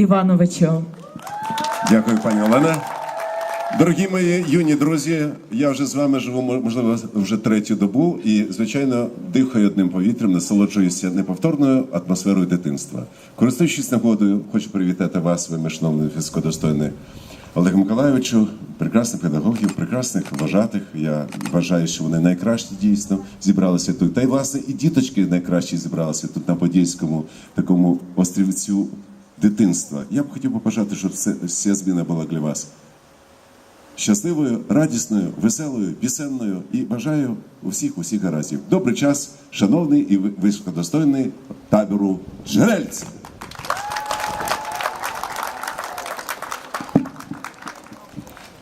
Івановичу. Дякую, пані Олена. Дорогі мої юні друзі, я вже з вами живу, можливо, вже третю добу і, звичайно, дихаю одним повітрям, насолоджуюся неповторною атмосферою дитинства. Користуючись нагодою, хочу привітати вас, ви шановний фізкодостойний Олег Миколайовичу, прекрасних педагогів, прекрасних вважатих. Я вважаю, що вони найкращі дійсно зібралися тут. Та й власне і діточки найкращі зібралися тут на подільському такому острівцю дитинства. Я б хотів побажати, щоб вся зміна була для вас щасливою, радісною, веселою, пісенною і бажаю усіх усіх гараздів. Добрий час, шановний і високодостойний табору Жерельці.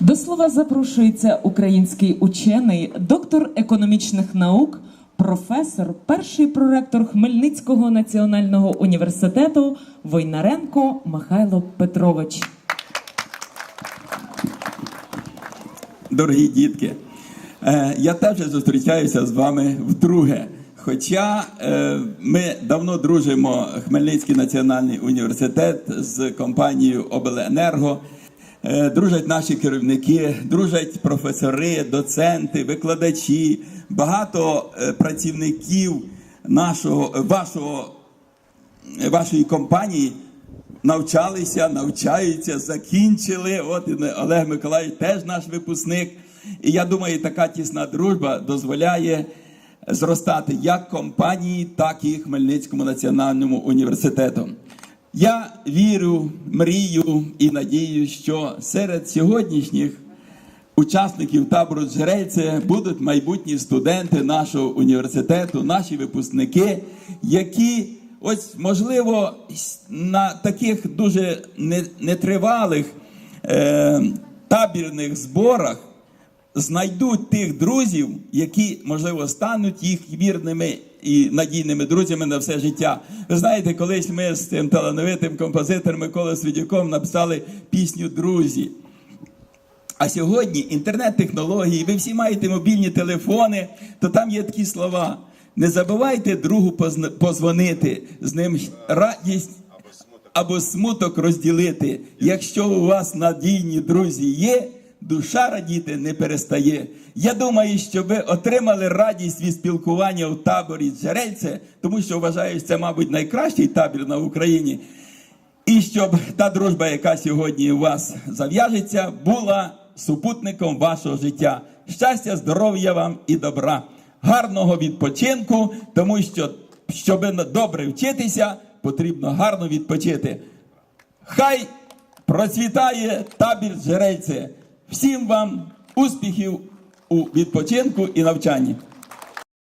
До слова запрошується український учений, доктор економічних наук, професор, перший проректор Хмельницького національного університету Войнаренко Михайло Петрович. Дорогі дітки, е, я теж зустрічаюся з вами вдруге. Хоча е, ми давно дружимо Хмельницький національний університет з компанією Обленерго. Е, Дружать наші керівники, дружать професори, доценти, викладачі, багато е, працівників нашого, вашого вашої компанії навчалися, навчаються, закінчили. От Олег Миколаївич теж наш випускник. І я думаю, така тісна дружба дозволяє зростати як компанії, так і Хмельницькому національному університету. Я вірю, мрію і надію, що серед сьогоднішніх учасників табору Джерельце будуть майбутні студенти нашого університету, наші випускники, які ось можливо на таких дуже нетривалих е, табірних зборах знайдуть тих друзів, які можливо стануть їх вірними і надійними друзями на все життя. Ви знаєте, колись ми з цим талановитим композитором Миколою Свідюком написали пісню Друзі. А сьогодні інтернет-технології, ви всі маєте мобільні телефони, то там є такі слова. Не забувайте другу позвонити, з ним радість або смуток розділити. Якщо у вас надійні друзі є, душа радіти не перестає. Я думаю, що ви отримали радість від спілкування у таборі Джерельце, тому що вважаю, що це, мабуть, найкращий табір на Україні. І щоб та дружба, яка сьогодні у вас зав'яжеться, була супутником вашого життя. Щастя, здоров'я вам і добра, гарного відпочинку, тому що, щоб добре вчитися, потрібно гарно відпочити. Хай процвітає табір Джерельце. Всім вам успіхів у відпочинку і навчанні.